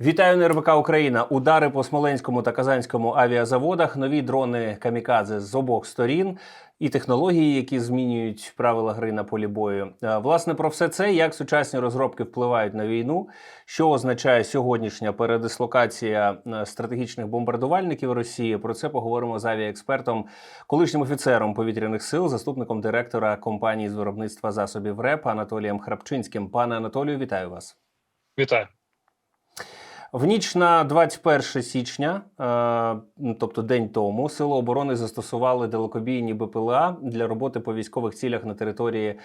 Вітаю на РБК Україна. Удари по Смоленському та Казанському авіазаводах, нові дрони камікадзе з обох сторін і технології, які змінюють правила гри на полі бою. Е, Власне, про все це, як сучасні розробки впливають на війну, що означає сьогоднішня передислокація е, стратегічних бомбардувальників Росії. Про це поговоримо з авіаекспертом, колишнім офіцером повітряних сил, заступником директора компанії з виробництва засобів РЕП Анатолієм Храпчинським. Пане Анатолію, вітаю вас. Вітаю. В ніч на 21 січня, е, тобто день тому, сили оборони застосували далекобійні БПЛА для роботи по військових цілях на території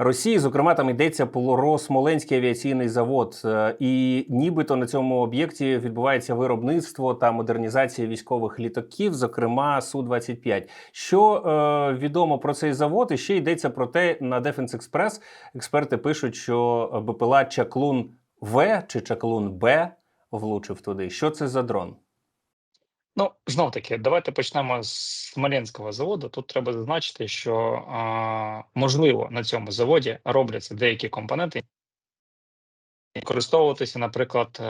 Росії. Зокрема, там йдеться про Смоленський авіаційний завод, Е, і нібито на цьому об'єкті відбувається виробництво та модернізація військових літаків, зокрема су 25 Що е, відомо про цей завод? І ще йдеться про те, на Defense Express експерти пишуть, що БПЛА Чаклун В чи Чаклун Б влучив туди. Що це за дрон? Ну знов таки, давайте почнемо з Смоленського заводу. Тут треба зазначити, що а, можливо на цьому заводі робляться деякі компоненти, використовуватися, наприклад, е,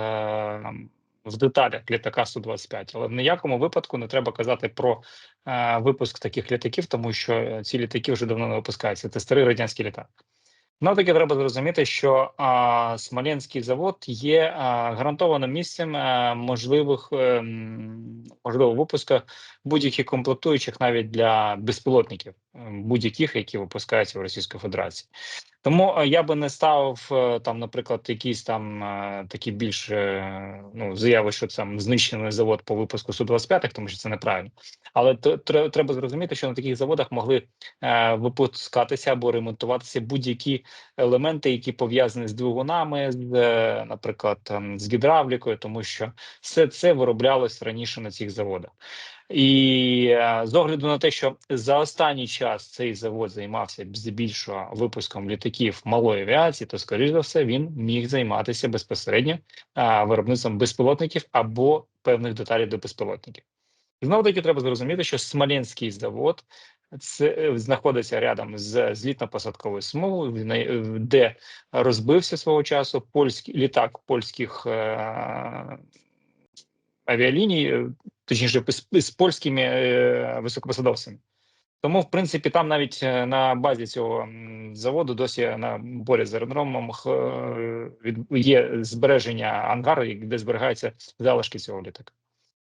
там, в деталях літака Су-25, але в ніякому випадку не треба казати про е, випуск таких літаків, тому що ці літаки вже давно не випускаються. Це старий радянський літак. Ну, таки треба зрозуміти, що а, Смоленський завод є а, гарантованим місцем а, можливих а, можливо випуску будь-яких комплектуючих навіть для безпілотників, ем, будь-яких, які випускаються в Російській Федерації. Тому е, я би не ставив е, там, наприклад, якісь там е, такі більш ну заяви, що там знищений завод по випуску су 25 тому що це неправильно. Але треба зрозуміти, що на таких заводах могли випускатися або ремонтуватися будь-які елементи, які пов'язані з двигунами, наприклад, там, з гідравлікою, тому що все це вироблялось раніше на цих заводах. І е, з огляду на те, що за останній час цей завод займався здебільшого випуском літаків малої авіації, то скоріш за все він міг займатися безпосередньо е, виробництвом безпілотників або певних деталей до безпілотників. Знову таки треба зрозуміти, що Смоленський завод це е, знаходиться рядом з злітно-посадковою смугою, де розбився свого часу польський літак польських авіаліній, точніше з, польськими е, високопосадовцями. Тому, в принципі, там навіть е, на базі цього заводу досі на поряд з аеродромом е, є збереження ангару, де зберігаються залишки цього літака.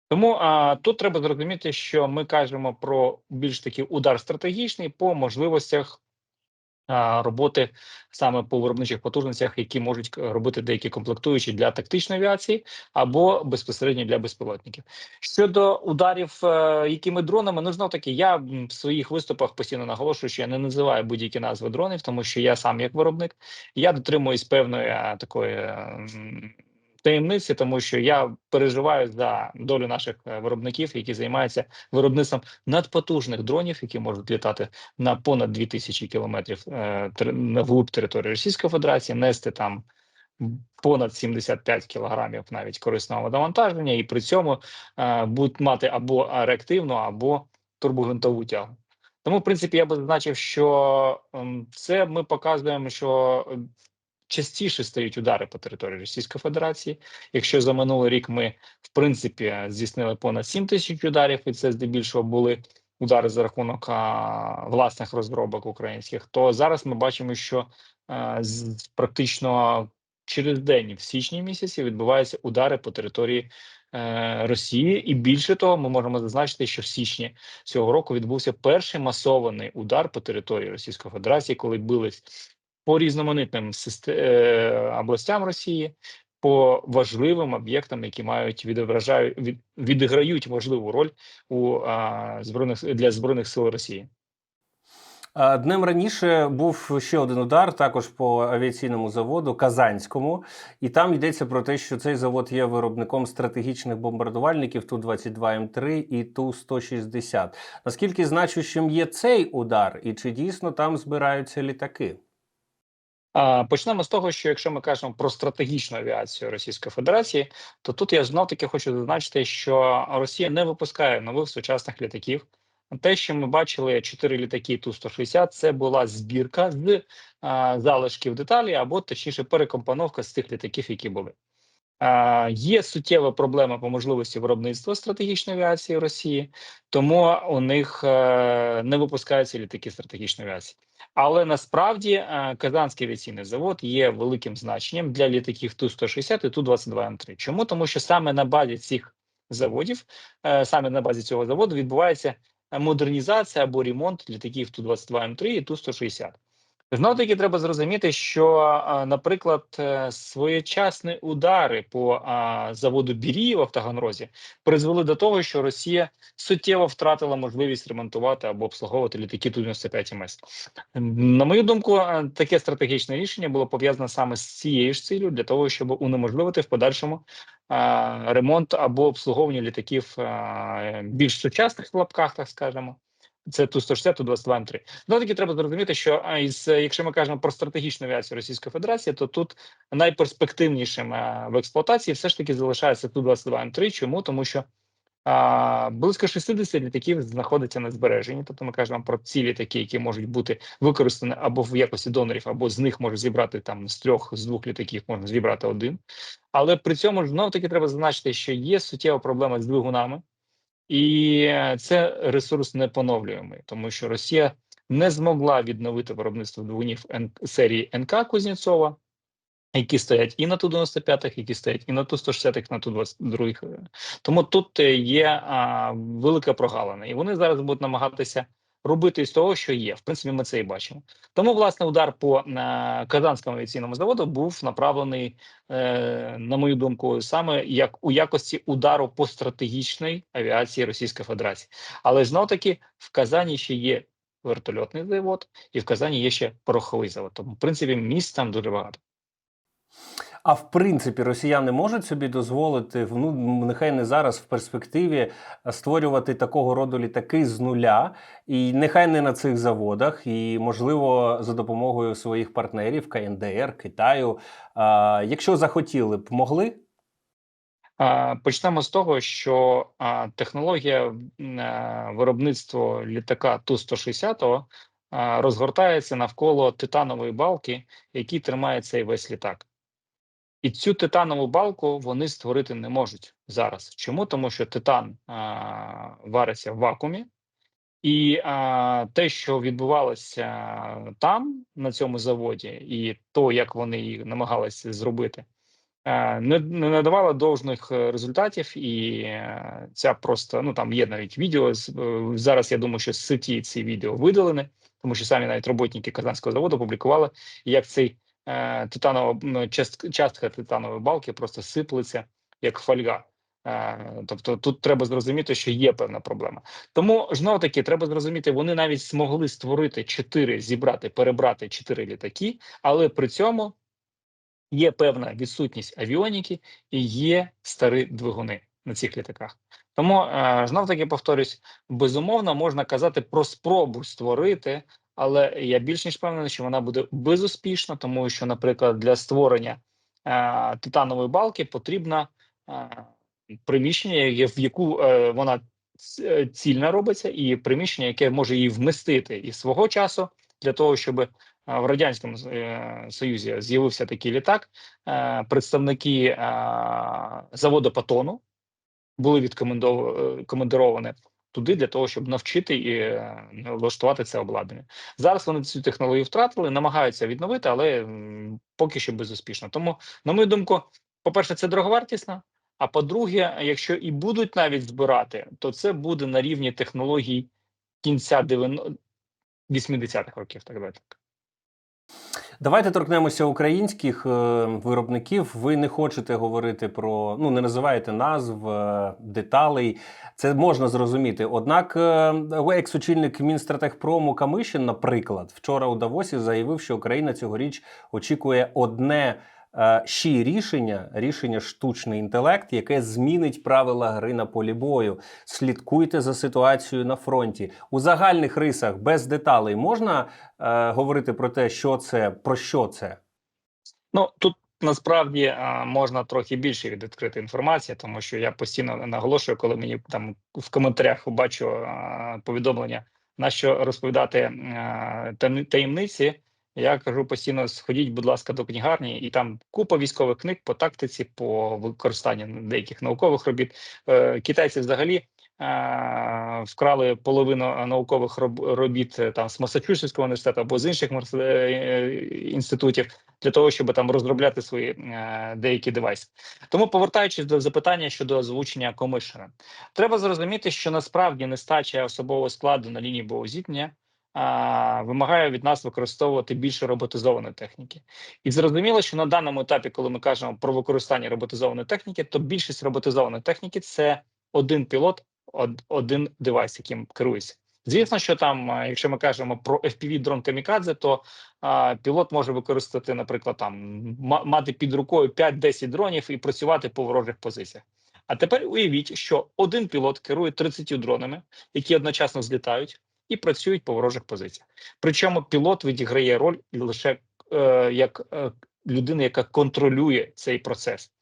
Тому а, тут треба зрозуміти, що ми кажемо про більш такий удар стратегічний по можливостях роботи саме по виробничих потужностях, які можуть робити деякі комплектуючі для тактичної авіації або безпосередньо для безпілотників. Щодо ударів, е, якими дронами, ну знов таки, я в своїх виступах постійно наголошую, що я не називаю будь-які назви дронів, тому що я сам як виробник, я дотримуюсь певної е, такої. Таємниці, тому що я переживаю за долю наших е, виробників, які займаються виробництвом надпотужних дронів, які можуть літати на понад 2000 кілометрів е, на вглуб території Російської Федерації, нести там понад 75 кілограмів навіть корисного навантаження, і при цьому е, будуть мати або реактивну, або турбогвинтову тягу. Тому, в принципі, я би зазначив, що ем, це ми показуємо, що е, частіше стають удари по території Російської Федерації. Якщо за минулий рік ми в принципі здійснили понад 7 тисяч ударів, і це здебільшого були удари за рахунок а, власних розробок українських, то зараз ми бачимо, що а, з, практично через день в січні місяці відбуваються удари по території е, Росії, і більше того, ми можемо зазначити, що в січні цього року відбувся перший масований удар по території Російської Федерації, коли бились по різноманітним е, областям Росії, по важливим об'єктам, які мають відображають від, відіграють важливу роль у збройних для збройних сил Росії. Днем раніше був ще один удар, також по авіаційному заводу Казанському, і там йдеться про те, що цей завод є виробником стратегічних бомбардувальників Ту-22М3 і Ту-160. Наскільки значущим є цей удар, і чи дійсно там збираються літаки? Почнемо з того, що якщо ми кажемо про стратегічну авіацію Російської Федерації, то тут я знов таки хочу зазначити, що Росія не випускає нових сучасних літаків. Те, що ми бачили, чотири літаки Ту-160, це була збірка з залишків деталі, або точніше перекомпоновка з тих літаків, які були. Є суттєва проблема по можливості виробництва стратегічної авіації в Росії, тому у них е, не випускаються літаки стратегічної авіації. Але насправді е, Казанський авіаційний завод є великим значенням для літаків Ту-160 і Ту-22М3. Чому? Тому що саме на базі цих заводів, е, саме на базі цього заводу відбувається модернізація або ремонт літаків Ту-22М3 і Ту-160. Знов таки треба зрозуміти, що, наприклад, е, своєчасні удари по заводу Бірієва в Таганрозі призвели до того, що Росія суттєво втратила можливість ремонтувати або обслуговувати літаки Ту-95 МС. На мою думку, е, таке стратегічне рішення було пов'язане саме з цією ж цілею для того, щоб унеможливити в подальшому ремонт або обслуговування літаків більш сучасних в лапках, так скажемо. Це Ту-160, Ту-22 М3. Ну таки треба зрозуміти, що із е, якщо ми кажемо про стратегічну авіацію Російської Федерації, то тут найперспективнішим в експлуатації все ж таки залишається Ту-22 М3. Чому? Тому що а, близько 60 літаків знаходиться на збереженні. Тобто ми кажемо про ці літаки, які можуть бути використані або в якості донорів, або з них можуть зібрати там з трьох з двох літаків можна зібрати один. Але при цьому ж знов таки треба зазначити, що є суттєва проблема з двигунами. І це ресурс непоновлюємий, тому що Росія не змогла відновити виробництво двигунів серії НК Кузнєцова, які стоять і на Ту-95, які стоять і на Ту-160, на Ту-22. Тому тут є а, велика прогалина, і вони зараз будуть намагатися робити з того, що є. В принципі, ми це і бачимо. Тому, власне, удар по е, Казанському авіаційному заводу був направлений е, на мою думку, саме як у якості удару по стратегічній авіації Російської Федерації. Але знов таки в Казані ще є вертольотний завод, і в Казані є ще пороховий завод. Тому, в принципі, місць там дуже багато. А в принципі, росіяни можуть собі дозволити, ну нехай не зараз в перспективі створювати такого роду літаки з нуля, і нехай не на цих заводах, і можливо за допомогою своїх партнерів КНДР, Китаю. А, якщо захотіли б, могли. Почнемо з того, що технологія м, виробництва літака Ту-160 а, розгортається навколо титанової балки, який тримає цей весь літак. І цю титанову балку вони створити не можуть зараз. Чому? Тому що титан а, вариться в вакуумі, і а, те, що відбувалося там, на цьому заводі, і то, як вони її намагалися зробити, е, не, не надавало должних е, результатів, і е, ця просто ну там є навіть відео. Зараз я думаю, що з сеті ці відео видалені, тому що самі навіть роботники Казанського заводу публікували, як цей титанова частка титанової балки просто сиплеться як фольга. Е, тобто тут треба зрозуміти, що є певна проблема. Тому знов таки треба зрозуміти, вони навіть змогли створити чотири, зібрати, перебрати чотири літаки, але при цьому є певна відсутність авіоніки і є старі двигуни на цих літаках. Тому е, знов таки повторюсь, безумовно можна казати про спробу створити, але я більш ніж впевнений, що вона буде безуспішна, тому що, наприклад, для створення е, титанової балки потрібно е, приміщення, в яку е, вона е, робиться, і приміщення, яке може її вмістити і свого часу для того, щоб а, в радянському е, союзі з'явився такий літак. Е, представники е, заводу Патону були відкомендовані туди для того, щоб навчити і е, влаштувати це обладнання. Зараз вони цю технологію втратили, намагаються відновити, але поки що безуспішно. Тому, на мою думку, по-перше, це дороговартісно. А по-друге, якщо і будуть навіть збирати, то це буде на рівні технологій кінця 90 80-х років, так далі. Давайте торкнемося українських е, виробників. Ви не хочете говорити про ну не називаєте назв е, деталей. Це можна зрозуміти. Однак, е, екс-очільник Мінстратегпрому Камишин, наприклад, вчора у Давосі заявив, що Україна цьогоріч очікує одне. Е, Ще рішення, рішення штучний інтелект, яке змінить правила гри на полі бою. Слідкуйте за ситуацією на фронті у загальних рисах без деталей можна е, говорити про те, що це, про що це. Ну тут насправді можна трохи більше відкрити інформації, тому що я постійно наголошую, коли мені там в коментарях бачу повідомлення, на що розповідати таємниці. Я кажу постійно: сходіть, будь ласка, до книгарні, і там купа військових книг по тактиці, по використанню деяких наукових робіт. Е, Китайці взагалі е, вкрали половину наукових роб- робіт е, там з Масачусетського університету або з інших е, е, інститутів для того, щоб там розробляти свої е, деякі девайси. Тому повертаючись до запитання щодо озвучення комишера, треба зрозуміти, що насправді нестача особового складу на лінії а, вимагає від нас використовувати більше роботизованої техніки. І зрозуміло, що на даному етапі, коли ми кажемо про використання роботизованої техніки, то більшість роботизованої техніки це один пілот, один девайс, яким керується. Звісно, що там, якщо ми кажемо про fpv дрон камікадзе, то а, пілот може використати, наприклад, там мати під рукою 5-10 дронів і працювати по ворожих позиціях. А тепер уявіть, що один пілот керує 30 дронами, які одночасно злітають і працюють по ворожих позиціях. Причому пілот відіграє роль лише е, як е, людина, яка контролює цей процес.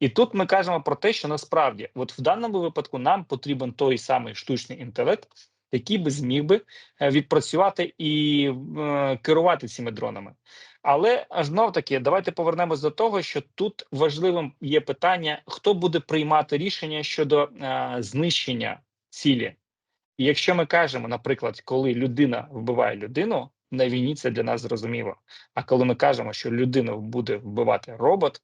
І тут ми кажемо про те, що насправді, от в даному випадку, нам потрібен той самий штучний інтелект, який би зміг би е, відпрацювати і е, керувати цими дронами. Але знов таки, давайте повернемось до того, що тут важливим є питання, хто буде приймати рішення щодо е, знищення цілі. І якщо ми кажемо, наприклад, коли людина вбиває людину, на війні це для нас зрозуміло. А коли ми кажемо, що людину буде вбивати робот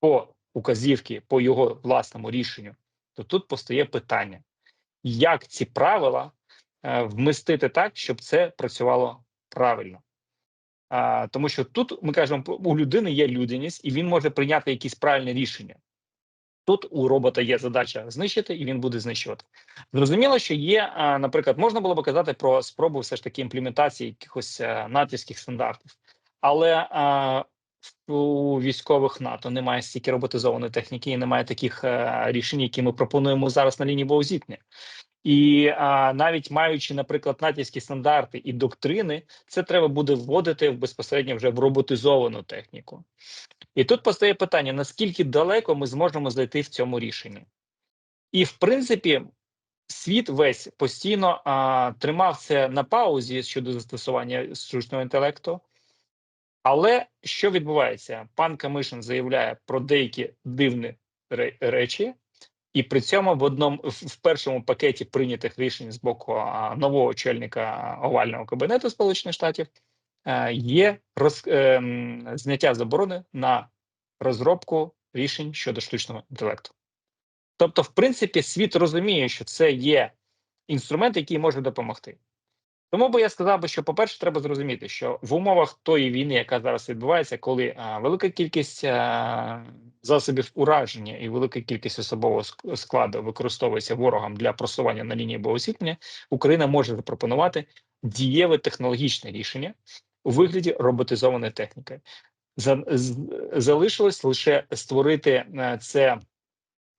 по указівці, по його власному рішенню, то тут постає питання, як ці правила е, вмістити так, щоб це працювало правильно. А, тому що тут ми кажемо, у людини є людяність, і він може прийняти якісь правильні рішення. Тут у робота є задача знищити, і він буде знищувати. Зрозуміло, що є, наприклад, можна було б казати про спробу все ж таки імплементації якихось натівських стандартів, але а, у військових НАТО немає стільки роботизованої техніки і немає таких а, рішень, які ми пропонуємо зараз на лінії боєзіткнення. І а, навіть маючи, наприклад, натівські стандарти і доктрини, це треба буде вводити в безпосередньо вже в роботизовану техніку. І тут постає питання: наскільки далеко ми зможемо зайти в цьому рішенні? І в принципі, світ весь постійно а, тримав це на паузі щодо застосування штучного інтелекту. Але що відбувається? Пан Камишин заявляє про деякі дивні речі, і при цьому в одному в першому пакеті прийнятих рішень з боку нового очільника овального кабінету Сполучених Штатів є роз, ем, зняття заборони на розробку рішень щодо штучного інтелекту. Тобто, в принципі, світ розуміє, що це є інструмент, який може допомогти. Тому би я сказав би, що, по-перше, треба зрозуміти, що в умовах тої війни, яка зараз відбувається, коли а, велика кількість а, засобів ураження і велика кількість особового ск- складу використовується ворогом для просування на лінії боєзіткнення, Україна може запропонувати дієве технологічне рішення у вигляді роботизованої техніки. За, залишилось лише створити е, це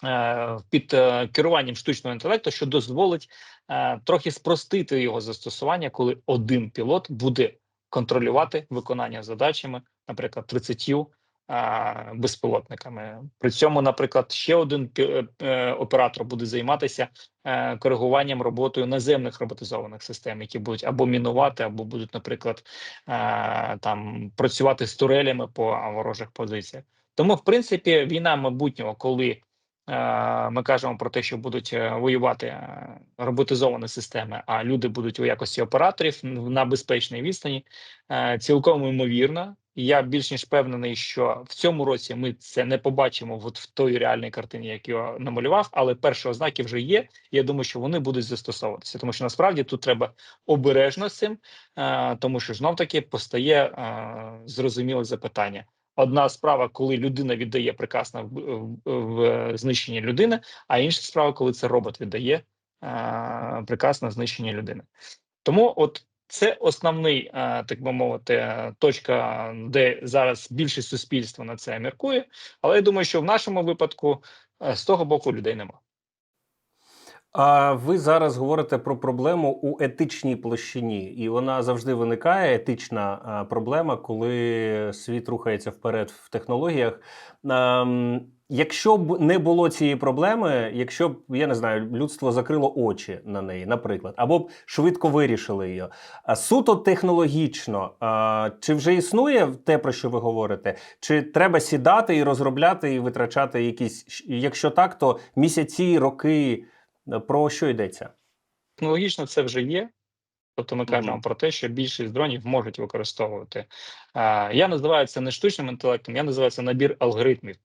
е, під е, керуванням штучного інтелекту, що дозволить трохи спростити його застосування, коли один пілот буде контролювати виконання задачами, наприклад, 30 е, безпілотниками. При цьому, наприклад, ще один пі- е, оператор буде займатися е, коригуванням роботою наземних роботизованих систем, які будуть або мінувати, або будуть, наприклад, е, там працювати з турелями по ворожих позиціях. Тому, в принципі, війна майбутнього, коли е, ми кажемо про те, що будуть е, воювати е, роботизовані системи, а люди будуть у якості операторів на безпечній відстані, е, цілком ймовірно. І Я більш ніж впевнений, що в цьому році ми це не побачимо от в той реальній картині, як я намалював, але перші ознаки вже є. І я думаю, що вони будуть застосовуватися, тому що насправді тут треба обережно цим, е, тому що знов таки постає е, зрозуміле запитання. Одна справа, коли людина віддає приказ на в знищення людини, а інша справа, коли це робот віддає е, приказ на знищення людини. Тому, от це основний, е, так би мовити, е, точка, де зараз більшість суспільства на це міркує. Але я думаю, що в нашому випадку е, з того боку людей немає. А ви зараз говорите про проблему у етичній площині, і вона завжди виникає. Етична проблема, коли світ рухається вперед в технологіях. Якщо б не було цієї проблеми, якщо б я не знаю, людство закрило очі на неї, наприклад, або б швидко вирішили її. Суто технологічно, чи вже існує те, про що ви говорите? Чи треба сідати і розробляти і витрачати якісь, якщо так, то місяці, роки про що йдеться? Технологічно це вже є. Тобто ми кажемо Мгм. про те, що більшість дронів можуть використовувати. А, я називаю це не штучним інтелектом, я називаю це набір алгоритмів.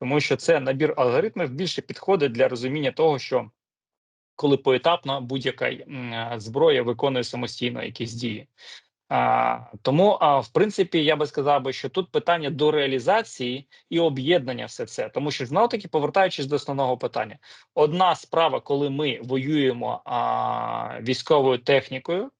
Тому що це набір алгоритмів більше підходить для розуміння того, що коли поетапно будь-яка зброя виконує самостійно якісь дії. А, тому, а, в принципі, я би сказав би, що тут питання до реалізації і об'єднання все це. Тому що знову таки, повертаючись до основного питання, одна справа, коли ми воюємо а, військовою технікою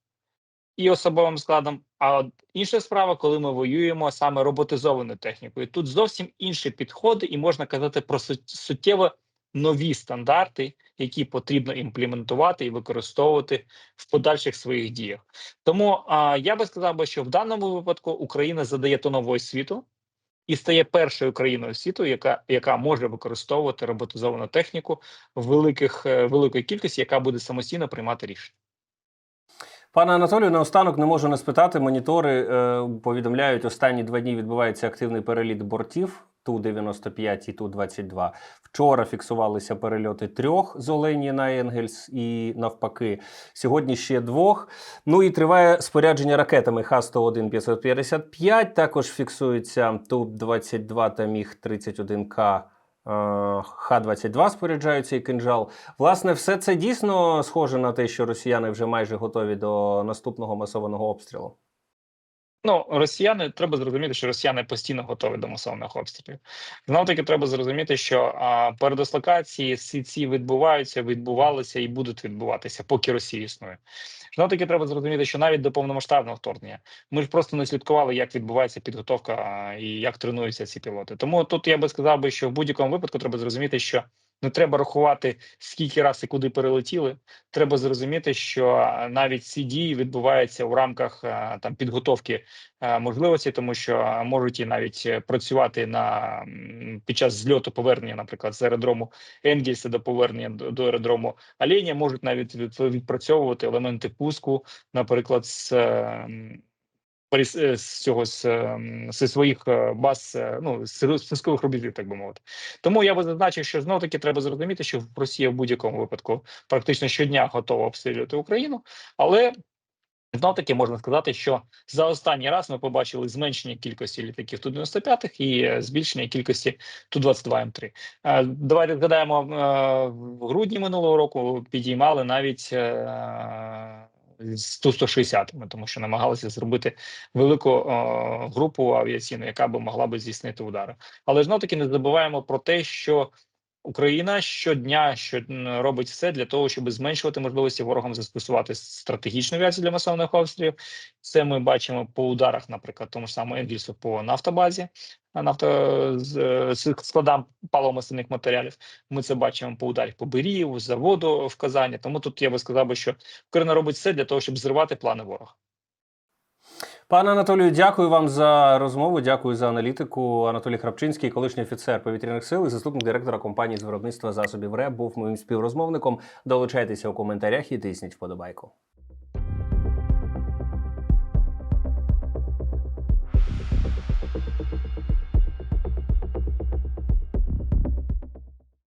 і особовим складом, а інша справа, коли ми воюємо саме роботизованою технікою. Тут зовсім інші підходи, і можна казати про сут- суттєво нові стандарти, які потрібно імплементувати і використовувати в подальших своїх діях. Тому а, я би сказав би, що в даному випадку Україна задає тоновою світу і стає першою країною світу, яка, яка може використовувати роботизовану техніку в великих е, великої кількості, яка буде самостійно приймати рішення. Пане Анатолію, наостанок не можу не спитати. Монітори е, повідомляють, останні два дні відбувається активний переліт бортів Ту-95 і Ту-22. Вчора фіксувалися перельоти трьох з Олені на Енгельс і навпаки. Сьогодні ще двох. Ну і триває спорядження ракетами Х-101-555. Також фіксується Ту-22 та Міг-31К. е, Х-22 споряджаються і кинжал. Власне, все це дійсно схоже на те, що росіяни вже майже готові до наступного масованого обстрілу. Ну, росіяни треба зрозуміти, що росіяни постійно готові до масовних обстрілів. Знову таки, треба зрозуміти, що а, передислокації всі ці відбуваються, відбувалися і будуть відбуватися, поки Росія існує. Знову таки, треба зрозуміти, що навіть до повномасштабного вторгнення ми ж просто не слідкували, як відбувається підготовка а, і як тренуються ці пілоти. Тому тут я би сказав би, що в будь-якому випадку треба зрозуміти, що не треба рахувати скільки раз і куди перелетіли. Треба зрозуміти, що навіть ці дії відбуваються у рамках там підготовки можливості, тому що можуть і навіть е, працювати на під час зльоту повернення, наприклад, з аеродрому Енгельса до повернення до, аеродрому Оленя, можуть навіть відпрацьовувати елементи пуску, наприклад, з. Е, м, з цього з, ем, своїх е, баз, е, ну з рубежів, так би мовити. Тому я би зазначив, що знов таки треба зрозуміти, що Росія в будь-якому випадку практично щодня готова обстрілювати Україну, але Знов таки можна сказати, що за останній раз ми побачили зменшення кількості літаків Ту-95 і е, збільшення кількості Ту-22 М3. Е, Давайте згадаємо, в грудні минулого року підіймали навіть з Ту-160, тому що намагалися зробити велику е, групу авіаційну, яка би могла би здійснити удари. Але знов таки не забуваємо про те, що Україна щодня що робить все для того, щоб зменшувати можливості ворогам застосувати стратегічну авіацію для масованих обстрілів. Це ми бачимо по ударах, наприклад, тому ж самому Енгельсу по нафтобазі, нафто з, складам паливомастильних матеріалів. Ми це бачимо по ударах по Беріїву, заводу в Казані. Тому тут я би сказав що Україна робить все для того, щоб зривати плани ворога. Пане Анатолію, дякую вам за розмову. Дякую за аналітику. Анатолій Храпчинський, колишній офіцер повітряних сил і заступник директора компанії з виробництва засобів РЕБ, був моїм співрозмовником. Долучайтеся у коментарях і тисніть вподобайку.